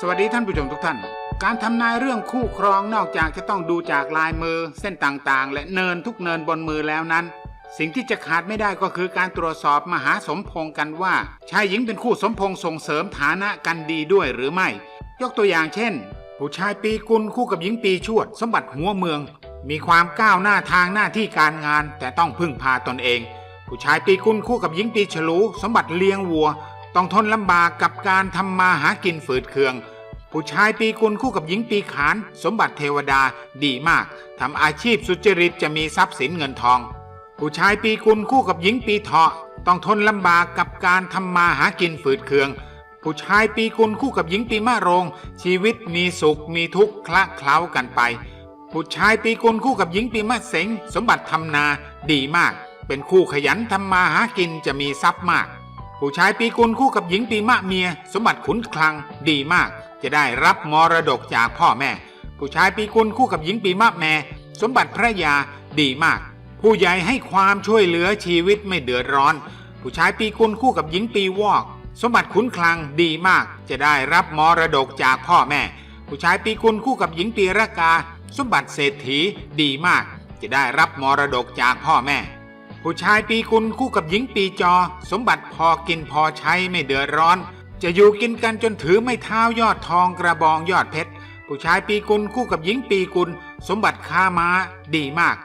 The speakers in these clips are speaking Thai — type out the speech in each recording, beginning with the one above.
สวัสดีท่านผู้ชมทุกท่าน การทำนายเรื่องคู่ครองนอกจากจะต้องดูจากลายมือ เส้นต่างๆ และเนินทุกเนินบนมือแล้วนั้น สิ่งที่จะขาดไม่ได้ก็คือการตรวจสอบมหาสมพงกันว่า ชายหญิงเป็นคู่สมพงส่งเสริมฐานะกันดีด้วยหรือไม่ ยกตัวอย่างเช่น ผู้ชายปีกุลคู่กับหญิงปีชวด สมบัติหัวเมือง มีความก้าวหน้าทางหน้าที่การงาน แต่ต้องพึ่งพาตนเอง ผู้ชายปีกุลคู่กับหญิงปีฉลู สมบัติเลี้ยงวัว ต้องทนลำบากกับการทำมาหากินฝืดเคือง ผู้ชายปีกุลคู่กับหญิงปีขาน สมบัติเทวดาดีมากทำอาชีพสุจริตจะมีทรัพย์สินเงินทอง ผู้ชายปีกุลคู่กับหญิงปีเถาะ ต้องทนลำบากกับการทำมาหากินฝืดเคือง ผู้ชายปีกุลคู่กับหญิงปีมะโรง ชีวิตมีสุขมีทุกข์คละเคล้ากันไป ผู้ชายปีกุลคู่กับหญิงปีมะเสงสมบัติทำนาดีมาก เป็นคู่ขยันทำมาหากินจะมีทรัพย์มาก ผู้ชายปีกุลคู่กับหญิงปีมะเมีย สมบัติขุนคลังดีมาก จะได้รับมรดกจากพ่อแม่ ผู้ชายปีกุลคู่กับหญิงปีมะแม่ สมบัติพระยาดีมาก ผู้ใหญ่ให้ความช่วยเหลือชีวิตไม่เดือดร้อน ผู้ชายปีกุลคู่กับหญิงปีวอก สมบัติขุนคลังดีมาก จะได้รับมรดกจากพ่อแม่ ผู้ชายปีกุลคู่กับหญิงปีรากา สมบัติเศรษฐีดีมาก จะได้รับมรดกจากพ่อแม่ ผู้ชายปีกุลคู่กับหญิงปีจอ สมบัติพอกินพอใช้ไม่เดือดร้อน จะอยู่กินกันจนถือไม่เท้ายอดทองกระบองยอดเพชรผู้ชายปีกุลคู่กับหญิงปีกุล สมบัติค้าม้าดีมาก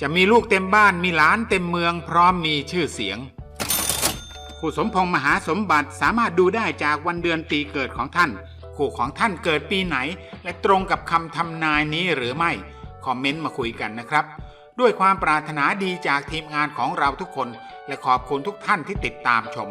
จะมีลูกเต็มบ้านมีหลานเต็มเมืองพร้อมมีชื่อเสียงคู่สมพงษ์มหาสมบัติสามารถดูได้จากวันเดือนปีเกิดของท่าน คู่ของท่านเกิดปีไหน และตรงกับคำทำนายนี้หรือไม่ คอมเมนต์มาคุยกันนะครับ ด้วยความปรารถนาดีจากทีมงานของเราทุกคน และขอบคุณทุกท่านที่ติดตามชม